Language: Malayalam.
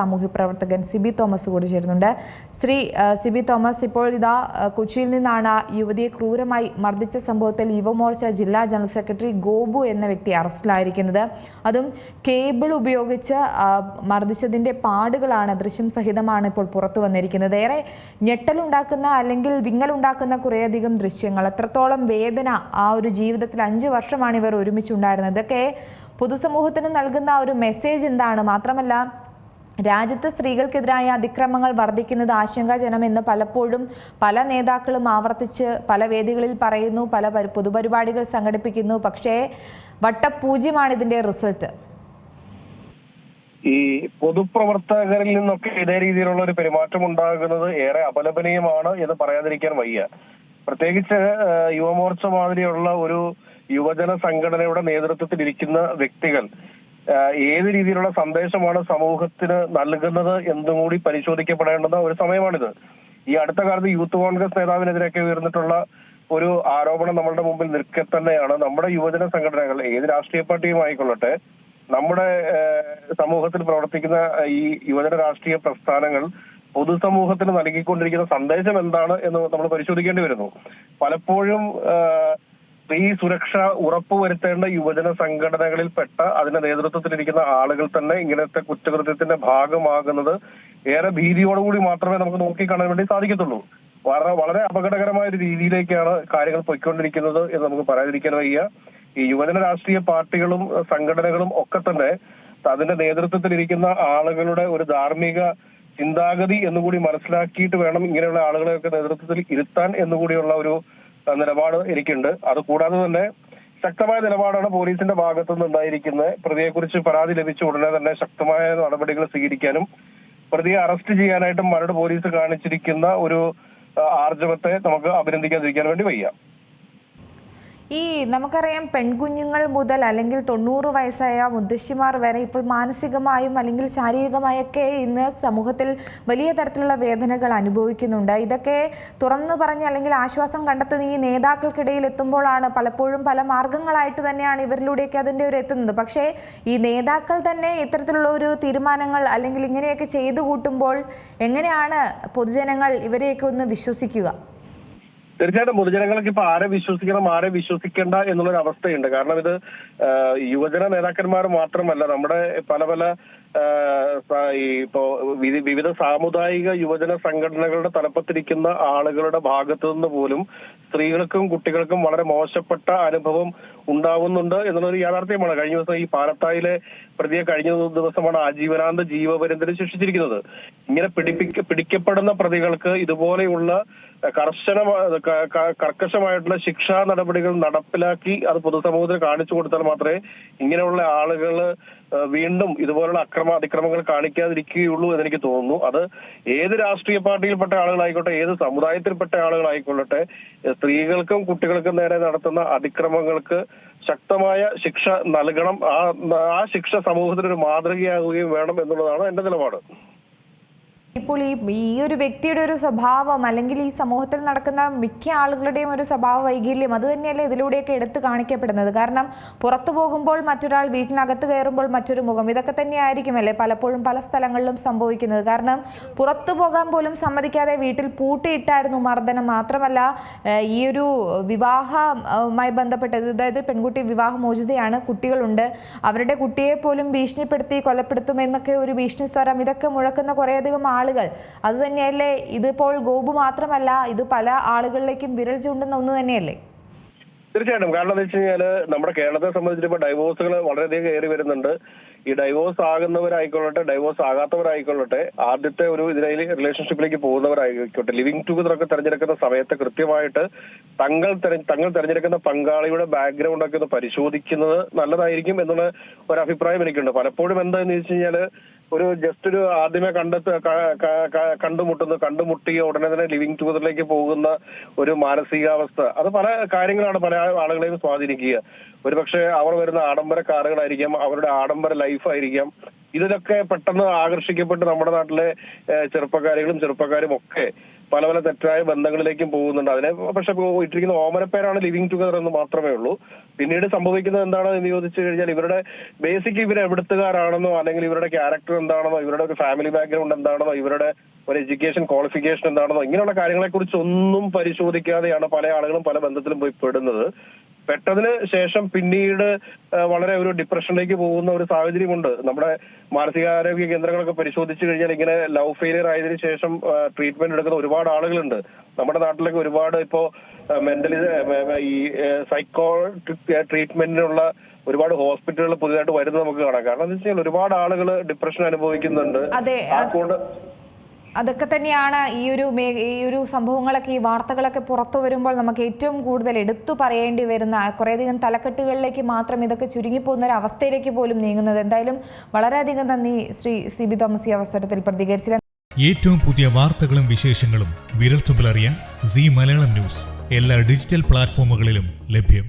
സാമൂഹ്യ പ്രവർത്തകൻ സിബി തോമസ് കൂടി ചേരുന്നുണ്ട്. ശ്രീ സിബി തോമസ് ഇപ്പോൾ ഇതാ കൊച്ചിയിൽ നിന്നാണ് യുവതിയെ ക്രൂരമായി മർദ്ദിച്ച സംഭവത്തിൽ യുവമോർച്ച ജില്ലാ ജനറൽ സെക്രട്ടറി ഗോബു എന്ന വ്യക്തി അറസ്റ്റിലായിരിക്കുന്നത്. അതും കേബിൾ ഉപയോഗിച്ച് മർദ്ദിച്ചതിന്റെ പാടുകളാണ് ദൃശ്യം സഹിതമാണ് ഇപ്പോൾ പുറത്തു വന്നിരിക്കുന്നത്. ഏറെ ഞെട്ടലുണ്ടാക്കുന്ന അല്ലെങ്കിൽ വിങ്ങലുണ്ടാക്കുന്ന കുറേയധികം ദൃശ്യങ്ങൾ. എത്രത്തോളം വേദന ആ ഒരു ജീവിതത്തിൽ അഞ്ച് വർഷമാണ് ഇവർ ഒരുമിച്ചുണ്ടായിരുന്നത്. ഇതൊക്കെ പൊതുസമൂഹത്തിന് നൽകുന്ന ഒരു മെസ്സേജ് എന്താണ്? മാത്രമല്ല രാജ്യത്ത് സ്ത്രീകൾക്കെതിരായ അതിക്രമങ്ങൾ വർദ്ധിക്കുന്നത് ആശങ്കാജനമെന്ന് പലപ്പോഴും പല നേതാക്കളും ആവർത്തിച്ച് പല വേദികളിൽ പറയുന്നു പല പരി- പൊതുപരിപാടികൾ സംഘടിപ്പിക്കുന്നു. പക്ഷേ വട്ടപൂജ്യമാണ് ഇതിന്റെ റിസൾട്ട്. ഈ പൊതുപ്രവർത്തകരിൽ നിന്നൊക്കെ ഇതേ രീതിയിലുള്ള ഒരു പെരുമാറ്റം ഉണ്ടാകുന്നത് ഏറെ അപലപനീയമാണ് എന്ന് പറയാതിരിക്കാൻ വയ്യ. പ്രത്യേകിച്ച് യുവമോർച്ച മാതിരിയുള്ള ഒരു യുവജന സംഘടനയുടെ നേതൃത്വത്തിൽ ഇരിക്കുന്ന വ്യക്തികൾ ഏത് രീതിയിലുള്ള സന്ദേശമാണ് സമൂഹത്തിന് നൽകുന്നത് എന്നും കൂടി പരിശോധിക്കപ്പെടേണ്ടുന്ന ഒരു സമയമാണിത്. ഈ അടുത്ത കാലത്ത് യൂത്ത് കോൺഗ്രസ് നേതാവിനെതിരെയൊക്കെ ഉയർന്നിട്ടുള്ള ഒരു ആരോപണം നമ്മളുടെ മുമ്പിൽ നിൽക്കെ തന്നെയാണ്. നമ്മുടെ യുവജന സംഘടനകൾ ഏത് രാഷ്ട്രീയ പാർട്ടിയും ആയിക്കൊള്ളട്ടെ നമ്മുടെ സമൂഹത്തിൽ പ്രവർത്തിക്കുന്ന ഈ യുവജന രാഷ്ട്രീയ പ്രസ്ഥാനങ്ങൾ പൊതുസമൂഹത്തിന് നൽകിക്കൊണ്ടിരിക്കുന്ന സന്ദേശം എന്താണ് എന്ന് നമ്മൾ പരിശോധിക്കേണ്ടി വരുന്നു. പലപ്പോഴും സ്ത്രീ സുരക്ഷ ഉറപ്പുവരുത്തേണ്ട യുവജന സംഘടനകളിൽപ്പെട്ട അതിന്റെ നേതൃത്വത്തിലിരിക്കുന്ന ആളുകൾ തന്നെ ഇങ്ങനത്തെ കുറ്റകൃത്യത്തിന്റെ ഭാഗമാകുന്നത് ഏറെ ഭീതിയോടുകൂടി മാത്രമേ നമുക്ക് നോക്കിക്കാണാൻ വേണ്ടി സാധിക്കത്തുള്ളൂ. വളരെ വളരെ അപകടകരമായ ഒരു രീതിയിലേക്കാണ് കാര്യങ്ങൾ പൊയ്ക്കൊണ്ടിരിക്കുന്നത് എന്ന് നമുക്ക് പറയാതിരിക്കാൻ വയ്യ. ഈ യുവജന രാഷ്ട്രീയ പാർട്ടികളും സംഘടനകളും ഒക്കെ തന്നെ അതിന്റെ നേതൃത്വത്തിലിരിക്കുന്ന ആളുകളുടെ ഒരു ധാർമ്മിക ചിന്താഗതി എന്നുകൂടി മനസ്സിലാക്കിയിട്ട് വേണം ഇങ്ങനെയുള്ള ആളുകളെയൊക്കെ നേതൃത്വത്തിൽ ഇരുത്താൻ എന്നുകൂടിയുള്ള ഒരു നിലപാട് എനിക്കുണ്ട്. അത് കൂടാതെ തന്നെ ശക്തമായ നിലപാടാണ് പോലീസിന്റെ ഭാഗത്തു നിന്ന് ഉണ്ടായിരിക്കുന്നത്. പ്രതിയെക്കുറിച്ച് പരാതി ലഭിച്ച ഉടനെ തന്നെ ശക്തമായ നടപടികൾ സ്വീകരിക്കാനും പ്രതിയെ അറസ്റ്റ് ചെയ്യാനായിട്ടും മരട് പോലീസ് കാണിച്ചിരിക്കുന്ന ഒരു ആർജവത്തെ നമുക്ക് അഭിനന്ദിക്കാതിരിക്കാൻ വേണ്ടി വയ്യ. ഈ നമുക്കറിയാം പെൺകുഞ്ഞുങ്ങൾ മുതൽ അല്ലെങ്കിൽ തൊണ്ണൂറ് വയസ്സായ മുത്തശ്ശിമാർ വരെ ഇപ്പോൾ മാനസികമായും അല്ലെങ്കിൽ ശാരീരികമായൊക്കെ ഇന്ന് സമൂഹത്തിൽ വലിയ തരത്തിലുള്ള വേദനകൾ അനുഭവിക്കുന്നുണ്ട്. ഇതൊക്കെ തുറന്നു പറഞ്ഞ് അല്ലെങ്കിൽ ആശ്വാസം കണ്ടെത്തുന്ന ഈ നേതാക്കൾക്കിടയിൽ എത്തുമ്പോഴാണ് പലപ്പോഴും പല മാർഗങ്ങളായിട്ട് തന്നെയാണ് ഇവരിലൂടെയൊക്കെ അതിന്റെ ഒരു എത്തുന്നത്. പക്ഷേ ഈ നേതാക്കൾ തന്നെ ഇത്തരത്തിലുള്ള ഒരു തീരുമാനങ്ങൾ അല്ലെങ്കിൽ ഇങ്ങനെയൊക്കെ ചെയ്തു കൂട്ടുമ്പോൾ എങ്ങനെയാണ് പൊതുജനങ്ങൾ ഇവരെയൊക്കെ ഒന്ന് വിശ്വസിക്കുക? തീർച്ചയായിട്ടും പൊതുജനങ്ങൾക്ക് ഇപ്പൊ ആരെ വിശ്വസിക്കണം ആരെ വിശ്വസിക്കേണ്ട എന്നുള്ളൊരു അവസ്ഥയുണ്ട് കാരണം ഇത് യുവജന നേതാക്കന്മാർ മാത്രമല്ല നമ്മുടെ പല പല ഇപ്പോ വിവി- വിവിധ സാമുദായിക യുവജന സംഘടനകളുടെ തലപ്പത്തിരിക്കുന്ന ആളുകളുടെ ഭാഗത്തു നിന്ന് പോലും സ്ത്രീകൾക്കും കുട്ടികൾക്കും വളരെ മോശപ്പെട്ട അനുഭവം ഉണ്ടാവുന്നുണ്ട് എന്നുള്ളൊരു യാഥാർത്ഥ്യമാണ്. കഴിഞ്ഞ ദിവസം ഈ പാലത്തായിലെ പ്രതിയെ കഴിഞ്ഞ ദിവസമാണ് ആജീവനാന്ത ജീവപര്യന്തരം ശിക്ഷിച്ചിരിക്കുന്നത്. ഇങ്ങനെ പിടിപ്പിക്ക പിടിക്കപ്പെടുന്ന പ്രതികൾക്ക് ഇതുപോലെയുള്ള കർശന കർക്കശമായിട്ടുള്ള ശിക്ഷാ നടപടികൾ നടപ്പിലാക്കി അത് പൊതുസമൂഹത്തിന് കാണിച്ചു കൊടുത്താൽ മാത്രമേ ഇങ്ങനെയുള്ള ആളുകൾ വീണ്ടും ഇതുപോലുള്ള അക്രമ അതിക്രമങ്ങൾ കാണിക്കാതിരിക്കുകയുള്ളൂ എന്ന് എനിക്ക് തോന്നുന്നു. അത് ഏത് രാഷ്ട്രീയ പാർട്ടിയിൽപ്പെട്ട ആളുകളായിക്കോട്ടെ ഏത് സമുദായത്തിൽപ്പെട്ട ആളുകളായിക്കൊള്ളട്ടെ സ്ത്രീകൾക്കും കുട്ടികൾക്കും നേരെ നടത്തുന്ന അതിക്രമങ്ങൾക്ക് ശക്തമായ ശിക്ഷ നൽകണം. ആ ആ ശിക്ഷ സമൂഹത്തിനൊരു മാതൃകയാകുകയും വേണം എന്നുള്ളതാണ് എന്റെ നിലപാട്. ഇപ്പോൾ ഈ ഈ ഒരു വ്യക്തിയുടെ ഒരു സ്വഭാവം അല്ലെങ്കിൽ ഈ സമൂഹത്തിൽ നടക്കുന്ന മിക്ക ആളുകളുടെയും ഒരു സ്വഭാവ വൈകല്യം അത് തന്നെയല്ലേ ഇതിലൂടെയൊക്കെ എടുത്തു കാണിക്കപ്പെടുന്നത്. കാരണം പുറത്തു പോകുമ്പോൾ മറ്റൊരാൾ വീട്ടിനകത്ത് കയറുമ്പോൾ മറ്റൊരു മുഖം. ഇതൊക്കെ തന്നെയായിരിക്കുമല്ലേ പലപ്പോഴും പല സ്ഥലങ്ങളിലും സംഭവിക്കുന്നത്. കാരണം പുറത്തു പോകാൻ പോലും സമ്മതിക്കാതെ വീട്ടിൽ പൂട്ടിയിട്ടായിരുന്നു മർദ്ദനം. മാത്രമല്ല ഈ ഒരു വിവാഹമായി ബന്ധപ്പെട്ടത് അതായത് പെൺകുട്ടി വിവാഹമോചിതയാണ് കുട്ടികളുണ്ട്. അവരുടെ കുട്ടിയെ പോലും ഭീഷണിപ്പെടുത്തി കൊലപ്പെടുത്തുമെന്നൊക്കെ ഒരു ഭീഷണി സ്വരം ഇതൊക്കെ മുഴക്കുന്ന കുറേയധികം ആളുകൾ. അതുതന്നെയല്ലേ ഇതിപ്പോൾ ഗോപു മാത്രമല്ല ഇത് പല ആളുകളിലേക്കും വിരൽ ചൂണ്ടുന്ന ഒന്ന് തന്നെയല്ലേ? തീർച്ചയായിട്ടും. കാരണം എന്താ വെച്ച് കഴിഞ്ഞാൽ നമ്മുടെ കേരളത്തെ സംബന്ധിച്ച് ഡൈവോഴ്സുകൾ വളരെയധികം കയറി വരുന്നുണ്ട്. ഈ ഡൈവോഴ്സ് ആകുന്നവരായിക്കൊള്ളട്ടെ ഡൈവോഴ്സ് ആകാത്തവരായിക്കൊള്ളട്ടെ ആദ്യത്തെ ഒരു ഇതിലെ റിലേഷൻഷിപ്പിലേക്ക് പോകുന്നവരായിക്കോട്ടെ ലിവിങ് ടുഗദർ ഒക്കെ തെരഞ്ഞെടുക്കുന്ന സമയത്ത് കൃത്യമായിട്ട് തങ്ങൾ തങ്ങൾ തെരഞ്ഞെടുക്കുന്ന പങ്കാളിയുടെ ബാക്ക്ഗ്രൗണ്ട് ഒക്കെ ഒന്ന് പരിശോധിക്കുന്നത് നല്ലതായിരിക്കും എന്നുള്ള ഒരു അഭിപ്രായം എനിക്കുണ്ട്. പലപ്പോഴും എന്താന്ന് വെച്ച് കഴിഞ്ഞാൽ ഒരു ജസ്റ്റ് ഒരു ആദ്യമേ കണ്ടെത്ത കണ്ടുമുട്ടുന്നു കണ്ടുമുട്ടിയ ഉടനെ തന്നെ ലിവിങ് ടുഗദറിലേക്ക് പോകുന്ന ഒരു മാനസികാവസ്ഥ. അത് പല കാര്യങ്ങളാണ്. പല ആളുകളെയും സ്വാധീനിക്കുക. ഒരുപക്ഷെ അവർ വരുന്ന ആഡംബര കാറുകളായിരിക്കാം അവരുടെ ആഡംബര ലൈഫായിരിക്കാം ഇതിലൊക്കെ പെട്ടെന്ന് ആകർഷിക്കപ്പെട്ട് നമ്മുടെ നാട്ടിലെ ചെറുപ്പക്കാരികളും ചെറുപ്പക്കാരും ഒക്കെ പല പല തെറ്റായ ബന്ധങ്ങളിലേക്കും പോകുന്നുണ്ട്. അതിനെ പക്ഷെ ഇട്ടിരിക്കുന്ന ഓമനപ്പേരാണ് ലിവിങ് ടുഗദർ എന്ന് മാത്രമേ ഉള്ളൂ. പിന്നീട് സംഭവിക്കുന്നത് എന്താണ് എന്ന് ചോദിച്ചു കഴിഞ്ഞാൽ ഇവരുടെ ബേസിക് ഇവർ എവിടുത്തുകാരാണെന്നോ അല്ലെങ്കിൽ ഇവരുടെ ക്യാരക്ടർ എന്താണെന്നോ ഇവരുടെ ഒരു ഫാമിലി ബാക്ക്ഗ്രൗണ്ട് എന്താണെന്നോ ഇവരുടെ ഒരു എഡ്യൂക്കേഷൻ ക്വാളിഫിക്കേഷൻ എന്താണെന്നോ ഇങ്ങനെയുള്ള കാര്യങ്ങളെ കുറിച്ച് ഒന്നും പരിശോധിക്കാതെയാണ് പല ആളുകളും പല ബന്ധത്തിലും പോയി പെടുന്നത്. പെട്ടതിന് ശേഷം പിന്നീട് വളരെ ഒരു ഡിപ്രഷനിലേക്ക് പോകുന്ന ഒരു സാഹചര്യമുണ്ട്. നമ്മുടെ മാനസികാരോഗ്യ കേന്ദ്രങ്ങളൊക്കെ പരിശോധിച്ചു കഴിഞ്ഞാൽ ഇങ്ങനെ ലവ് ഫെയിലിയർ ആയതിനു ശേഷം ട്രീറ്റ്മെന്റ് എടുക്കുന്ന ഒരുപാട് ആളുകളുണ്ട്. നമ്മുടെ നാട്ടിലൊക്കെ ഒരുപാട് ഇപ്പോ മെന്റലി ഈ സൈക്കോ ട്രീറ്റ്മെന്റിനുള്ള ഒരുപാട് ഹോസ്പിറ്റലുകൾ പുതിയതായിട്ട് വരുന്നത് നമുക്ക് കാണാം. കാരണം എന്താ വെച്ചാൽ ഒരുപാട് ആളുകൾ ഡിപ്രഷൻ അനുഭവിക്കുന്നുണ്ട്. അതെ അതുകൊണ്ട് അതൊക്കെ തന്നെയാണ് ഈ ഒരു ഈ ഒരു സംഭവങ്ങളൊക്കെ ഈ വാർത്തകളൊക്കെ പുറത്തു വരുമ്പോൾ നമുക്ക് ഏറ്റവും കൂടുതൽ എടുത്തു പറയേണ്ടി വരുന്ന കുറേയധികം തലക്കെട്ടുകളിലേക്ക് മാത്രം ഇതൊക്കെ ചുരുങ്ങിപ്പോകുന്ന ഒരു അവസ്ഥയിലേക്ക് പോലും നീങ്ങുന്നത്. എന്തായാലും വളരെയധികം നന്ദി ശ്രീ സി ബി തോമസ് ഈ അവസരത്തിൽ പ്രതികരിച്ചില്ല. ഏറ്റവും പുതിയ വാർത്തകളും വിശേഷങ്ങളും വിരൽത്തുമ്പിലറിയാൻ സി മലയാളം ന്യൂസ്. എല്ലാ ഡിജിറ്റൽ പ്ലാറ്റ്ഫോമുകളിലും ലഭ്യം.